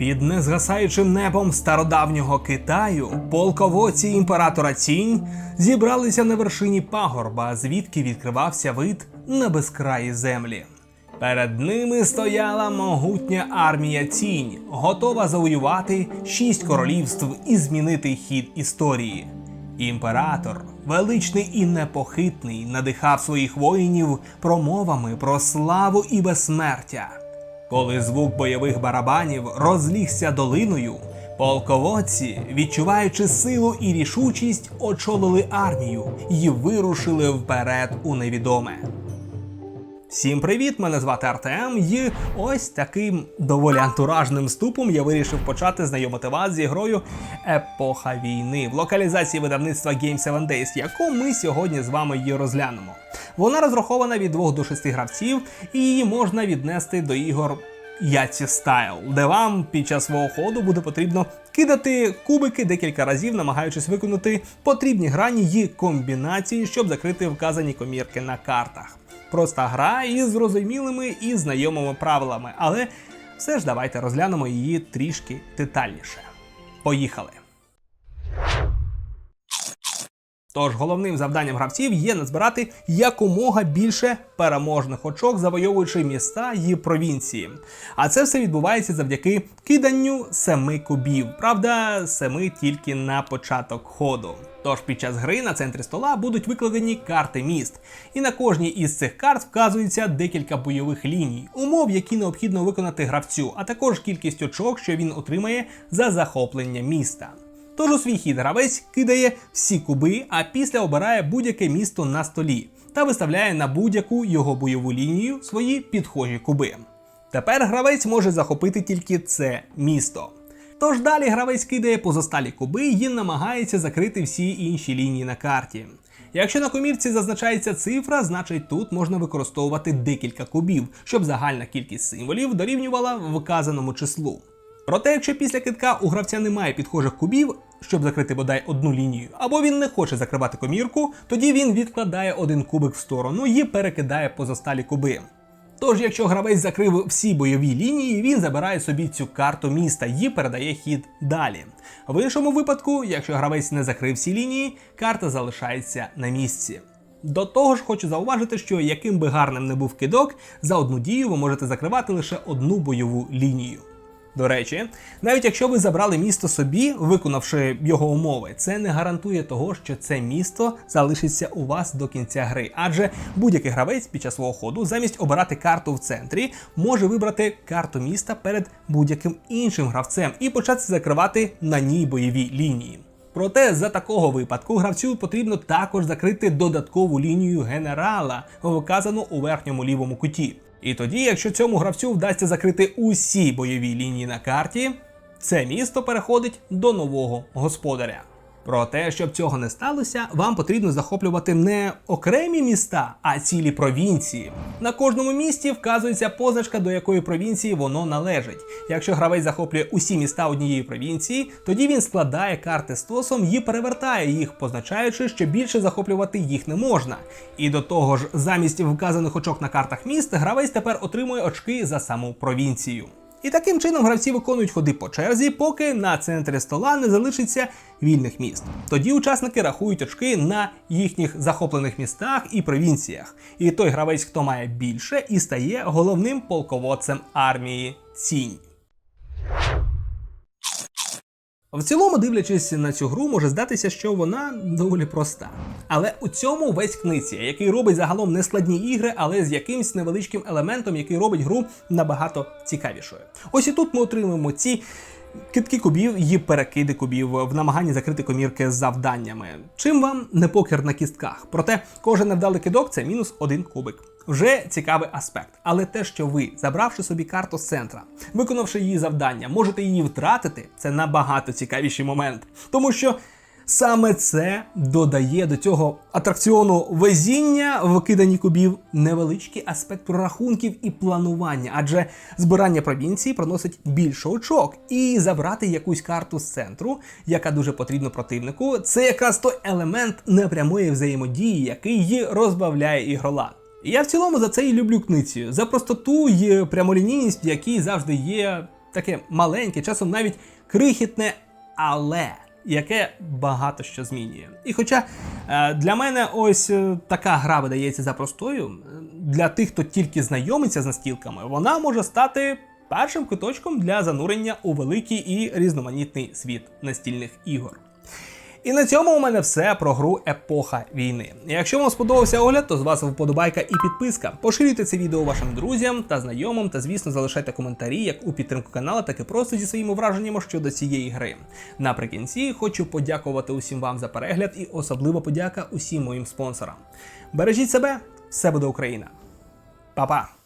Під незгасаючим небом стародавнього Китаю полководці імператора Цінь зібралися на вершині пагорба, звідки відкривався вид на безкраї землі. Перед ними стояла могутня армія Цінь, готова завоювати шість королівств і змінити хід історії. Імператор, величний і непохитний, надихав своїх воїнів промовами про славу і безсмертя. Коли звук бойових барабанів розлігся долиною, полководці, відчуваючи силу і рішучість, очолили армію і вирушили вперед у невідоме. Всім привіт! Мене звати Артем, і ось таким доволі антуражним ступом я вирішив почати знайомити вас зі грою Епоха війни в локалізації видавництва Game 7 Days, яку ми сьогодні з вами її розглянемо. Вона розрахована від 2 до 6 гравців, і її можна віднести до ігор Яці Стайл, де вам під час свого ходу буде потрібно кидати кубики декілька разів, намагаючись виконати потрібні грані і комбінації, щоб закрити вказані комірки на картах. Проста гра із зрозумілими і знайомими правилами, але все ж давайте розглянемо її трішки детальніше. Поїхали! Тож головним завданням гравців є назбирати якомога більше переможних очок, завойовуючи міста і провінції. А це все відбувається завдяки киданню семи кубів. Правда, семи тільки на початок ходу. Тож під час гри на центрі стола будуть викладені карти міст, і на кожній із цих карт вказується декілька бойових ліній, умов, які необхідно виконати гравцю, а також кількість очок, що він отримає за захоплення міста. Тож у свій хід гравець кидає всі куби, а після обирає будь-яке місто на столі та виставляє на будь-яку його бойову лінію свої підхожі куби. Тепер гравець може захопити тільки це місто. Тож далі гравець кидає позосталі куби і намагається закрити всі інші лінії на карті. Якщо на комірці зазначається цифра, значить тут можна використовувати декілька кубів, щоб загальна кількість символів дорівнювала вказаному числу. Проте, якщо після китка у гравця немає підхожих кубів, щоб закрити бодай одну лінію, або він не хоче закривати комірку, тоді він відкладає один кубик в сторону і перекидає позосталі куби. Тож, якщо гравець закрив всі бойові лінії, він забирає собі цю карту міста і передає хід далі. В іншому випадку, якщо гравець не закрив всі лінії, карта залишається на місці. До того ж, хочу зауважити, що яким би гарним не був кидок, за одну дію ви можете закривати лише одну бойову лінію. До речі, навіть якщо ви забрали місто собі, виконавши його умови, це не гарантує того, що це місто залишиться у вас до кінця гри. Адже будь-який гравець під час свого ходу, замість обирати карту в центрі, може вибрати карту міста перед будь-яким іншим гравцем і почати закривати на ній бойові лінії. Проте за такого випадку гравцю потрібно також закрити додаткову лінію генерала, вказану у верхньому лівому куті. І тоді, якщо цьому гравцю вдасться закрити усі бойові лінії на карті, це місто переходить до нового господаря. Проте, щоб цього не сталося, вам потрібно захоплювати не окремі міста, а цілі провінції. На кожному місті вказується позначка, до якої провінції воно належить. Якщо гравець захоплює усі міста однієї провінції, тоді він складає карти стосом і перевертає їх, позначаючи, що більше захоплювати їх не можна. І до того ж, замість вказаних очок на картах міст, гравець тепер отримує очки за саму провінцію. І таким чином гравці виконують ходи по черзі, поки на центрі стола не залишиться вільних міст. Тоді учасники рахують очки на їхніх захоплених містах і провінціях. І той гравець, хто має більше, і стає головним полководцем армії Цінь. В цілому, дивлячись на цю гру, може здатися, що вона доволі проста. Але у цьому весь книці, який робить загалом нескладні ігри, але з якимсь невеличким елементом, який робить гру набагато цікавішою. Ось і тут ми отримуємо ці. Китки кубів і перекиди кубів в намаганні закрити комірки з завданнями. Чим вам не покер на кістках? Проте кожен невдалий кидок це мінус один кубик. Вже цікавий аспект. Але те, що ви, забравши собі карту з центра, виконавши її завдання, можете її втратити, це набагато цікавіший момент. Тому що саме це додає до цього атракціону везіння в киданні кубів невеличкий аспект прорахунків і планування, адже збирання провінції приносить більше очок, і забрати якусь карту з центру, яка дуже потрібна противнику, це якраз той елемент непрямої взаємодії, який її розбавляє ігролад. Я в цілому за це і люблю кницію, за простоту і прямолінійність, в якій завжди є таке маленьке, часом навіть крихітне, але яке багато що змінює. І хоча е, для мене ось е, така гра видається за простою, е, для тих, хто тільки знайомиться з настілками, вона може стати першим куточком для занурення у великий і різноманітний світ настільних ігор. І на цьому у мене все про гру Епоха війни. Якщо вам сподобався огляд, то з вас вподобайка і підписка. Поширюйте це відео вашим друзям та знайомим, та звісно залишайте коментарі як у підтримку каналу, так і просто зі своїми враженнями щодо цієї гри. Наприкінці хочу подякувати усім вам за перегляд і особливо подяка усім моїм спонсорам. Бережіть себе, все буде Україна. Па-па!